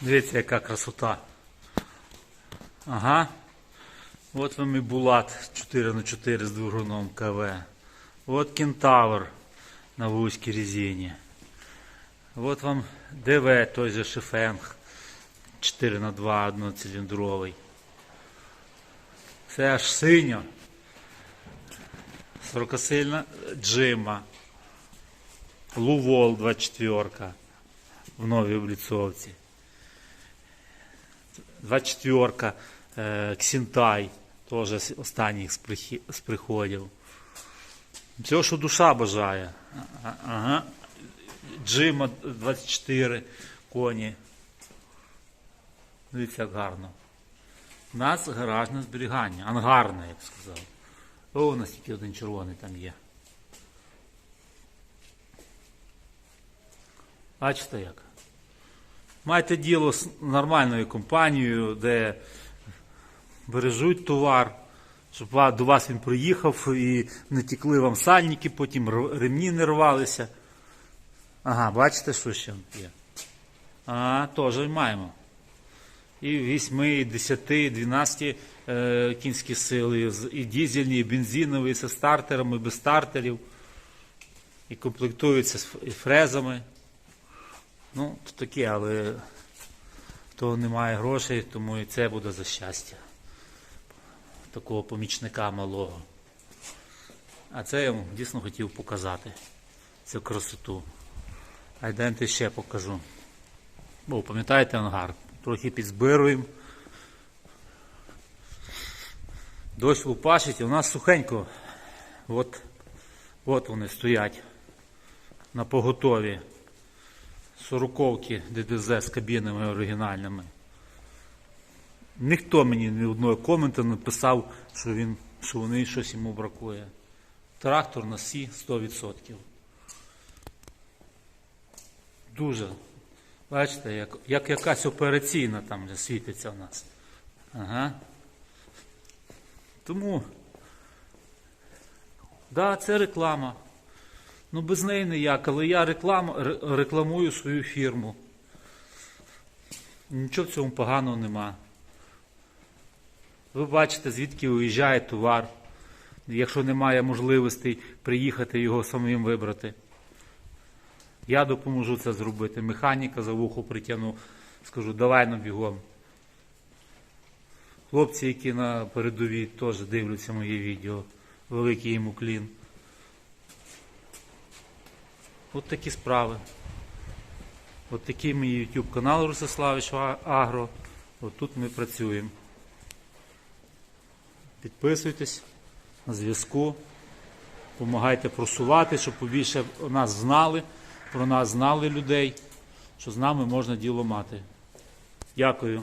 Дивіться, яка красота. Ага. От вам і Булат 4 на 4 з двигуном КВ. От Кентавр на вузькій резині. От вам ДВ, той же Шифенг 4 на 2 одноциліндровий. Це аж синьо. Сорокосильна джима. Лувол 24 в новій обліцовці. 24 е, Ксінтай, теж останніх з приходів. Все, що душа бажає. Ага. Джима 24 коні. Дивіться, як гарно. У нас гаражне зберігання, ангарне, я б сказав. О, у нас тільки один червоний там є. Бачите як? Майте діло з нормальною компанією, де бережуть товар, щоб до вас він приїхав і не тікли вам сальники, потім ремні не рвалися. Ага, бачите, що ще є? А, теж маємо. І 8, і 10, і 12 е, кінські сили, і дізельні, і бензинові, і зі стартерами, і без стартерів. І комплектуються з фрезами. Ну, то таке, але того немає грошей, тому і це буде за щастя. Такого помічника малого. А це я вам дійсно хотів показати цю красоту. А йдемте ще покажу. Бо пам'ятаєте ангар? Трохи підзбируємо. Дощ лупашить, і у нас сухенько. От, от вони стоять на поготові. Сороковки ДДЗ з кабінами оригінальними. Ніхто мені ні одного коменту написав, що, він, що вони щось йому бракує. Трактор на сі 100%. Дуже. Бачите, як, як якась операційна там світиться в нас. Ага. Тому, да, це реклама. Ну, без неї ніяк, але я реклам, рекламую свою фірму. Нічого в цьому поганого нема. Ви бачите, звідки уїжджає товар. Якщо немає можливостей приїхати його самим вибрати. Я допоможу це зробити. Механіка за вухо притягну, скажу, давай на бігом. Хлопці, які на передовій теж дивляться моє відео. Великий йому клін. От такі справи. От такий мій YouTube канал Русиславич Агро. От тут ми працюємо. Підписуйтесь на зв'язку. Помагайте просувати, щоб побільше нас знали, про нас знали людей, що з нами можна діло мати. Дякую.